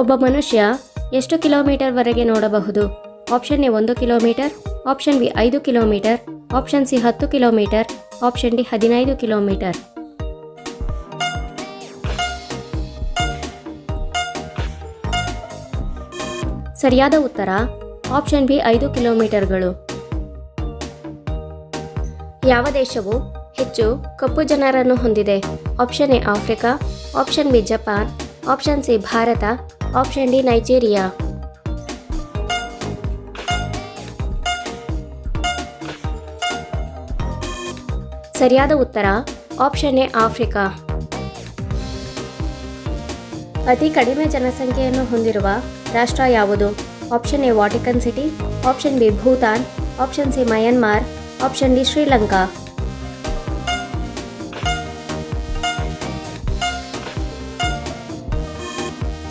ಒಬ್ಬ ಮನುಷ್ಯ ಎಷ್ಟು ಕಿಲೋಮೀಟರ್ವರೆಗೆ ನೋಡಬಹುದು? ಆಪ್ಷನ್ ಎ ಒಂದು ಕಿಲೋಮೀಟರ್, ಆಪ್ಷನ್ ಬಿ ಐದು ಕಿಲೋಮೀಟರ್, ಆಪ್ಷನ್ ಸಿ ಹತ್ತು ಕಿಲೋಮೀಟರ್, ಆಪ್ಷನ್ ಡಿ ಹದಿನೈದು ಕಿಲೋಮೀಟರ್. ಸರಿಯಾದ ಉತ್ತರ, ಆಪ್ಷನ್ ಬಿ ಐದು ಕಿಲೋಮೀಟರ್ಗಳು. ಯಾವ ದೇಶವು ಹೆಚ್ಚು ಕಪ್ಪು ಜನರನ್ನು ಹೊಂದಿದೆ? Option A Africa, option B Japan, option C Bharat option D Nigeria ಸರಿಯಾದ ಉತ್ತರ ಆಪ್ಷನ್ ಎ ಆಫ್ರಿಕಾ ಅತಿ ಕಡಿಮೆ ಜನಸಂಖ್ಯೆಯನ್ನು ಹೊಂದಿರುವ ರಾಷ್ಟ್ರ ಯಾವುದು? Option A Vatican City option B Bhutan option C Myanmar option D Sri Lanka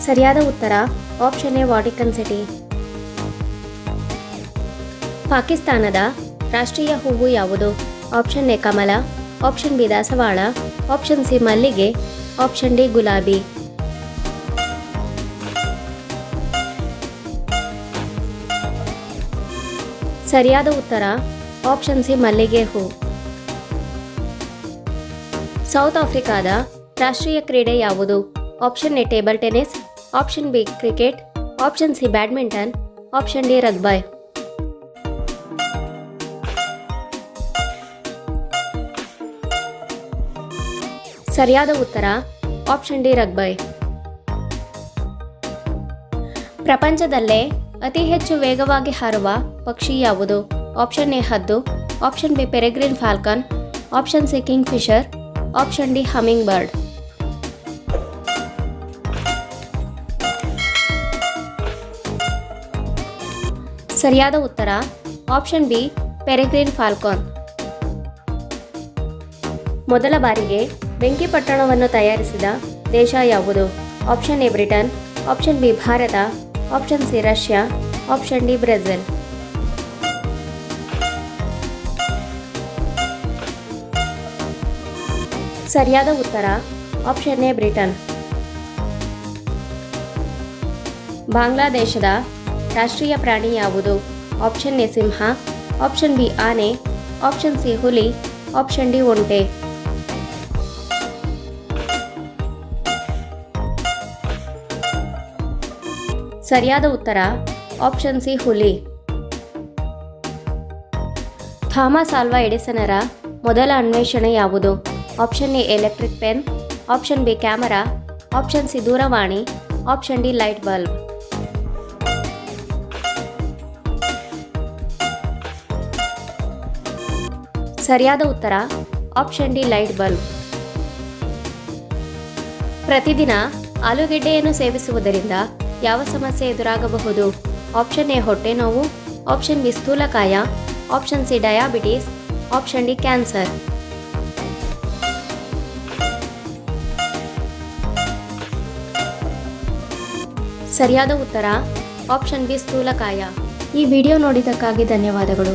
ಸರಿಯಾದ ಉತ್ತರ ಆಪ್ಷನ್ ಎ ವಾಟಿಕನ್ ಸಿಟಿ ಪಾಕಿಸ್ತಾನದ ರಾಷ್ಟ್ರೀಯ ಹೂವು ಯಾವುದು? ಆಪ್ಷನ್ ಎ, ಕಮಲ ಆಪ್ಷನ್ ಬಿ, ದಾಸವಾಳ ಆಪ್ಷನ್ ಸಿ, ಮಲ್ಲಿಗೆ ಆಪ್ಷನ್ ಡಿ, ಗುಲಾಬಿ. ಸರಿಯಾದ ಉತ್ತರ ಆಪ್ಷನ್ ಸಿ, ಮಲ್ಲಿಗೆ ಹೂ. ಸೌತ್ ಆಫ್ರಿಕಾದ ರಾಷ್ಟ್ರೀಯ ಕ್ರೀಡೆ ಯಾವುದು? Option A, table tennis option B cricket option C badminton option D rugby ಸರಿಯಾದ ಉತ್ತರ ಆಪ್ಷನ್ ಡಿ ರಗ್ಬಾಯ್ ಪ್ರಪಂಚದಲ್ಲೇ ಅತಿ ಹೆಚ್ಚು ವೇಗವಾಗಿ ಹಾರುವ ಪಕ್ಷಿ ಯಾವುದು? ಆಪ್ಷನ್ ಎ ಹದ್ದು. Option B peregrine falcon option C kingfisher option D hummingbird ಸರಿಯಾದ ಉತ್ತರ, ಆಪ್ಷನ್ ಬಿ, ಪೆರೆಗ್ರೀನ್ ಫಾಲ್ಕಾನ್. ಮೊದಲ ಬಾರಿಗೆ ಬೆಂಕಿ ಪಟ್ಟಣವನ್ನು ತಯಾರಿಸಿದ ದೇಶ ಯಾವುದು? Option A, Britain. Option B, Bharat. Option C, Russia. Option D, Brazil. ಸರಿಯಾದ ಉತ್ತರ, ಆಪ್ಷನ್ ಎ, ಬ್ರಿಟನ್. ಬಾಂಗ್ಲಾದೇಶದ ರಾಷ್ಟ್ರೀಯ ಪ್ರಾಣಿ ಯಾವುದು? ಆಪ್ಷನ್ ಎ ಸಿಂಹ, ಆಪ್ಷನ್ ಬಿ ಆನೆ, ಆಪ್ಷನ್ ಸಿ ಹುಲಿ, ಆಪ್ಷನ್ ಡಿ ಒಂಟೆ. ಸರಿಯಾದ ಉತ್ತರ, ಆಪ್ಷನ್ ಸಿ ಹುಲಿ. ಥಾಮಸ್ ಆಲ್ವಾ ಎಡಿಸನರ ಮೊದಲ ಅನ್ವೇಷಣೆ ಯಾವುದು? Option A electric pen, option B camera, option C ದೂರವಾಣಿ, ಆಪ್ಷನ್ ಡಿ ಲೈಟ್ ಬಲ್ಬ್. ಸರಿಯಾದ ಉತ್ತರ ಆಪ್ಷನ್ ಡಿ ಲೈಟ್ ಬಲ್ಬ್ ಪ್ರತಿದಿನ ಆಲೂಗೆಡ್ಡೆಯನ್ನು ಸೇವಿಸುವುದರಿಂದ ಯಾವ ಸಮಸ್ಯೆ ಎದುರಾಗಬಹುದು? ಆಪ್ಷನ್ ಎ ಹೊಟ್ಟೆ ನೋವು option B ಸ್ಥೂಲಕಾಯ option C diabetes option D cancer ಸರಿಯಾದ ಉತ್ತರ ಆಪ್ಷನ್ ಬಿ ಸ್ಥೂಲಕಾಯ. ಈ ವಿಡಿಯೋ ನೋಡಿದ್ದಕ್ಕಾಗಿ ಧನ್ಯವಾದಗಳು.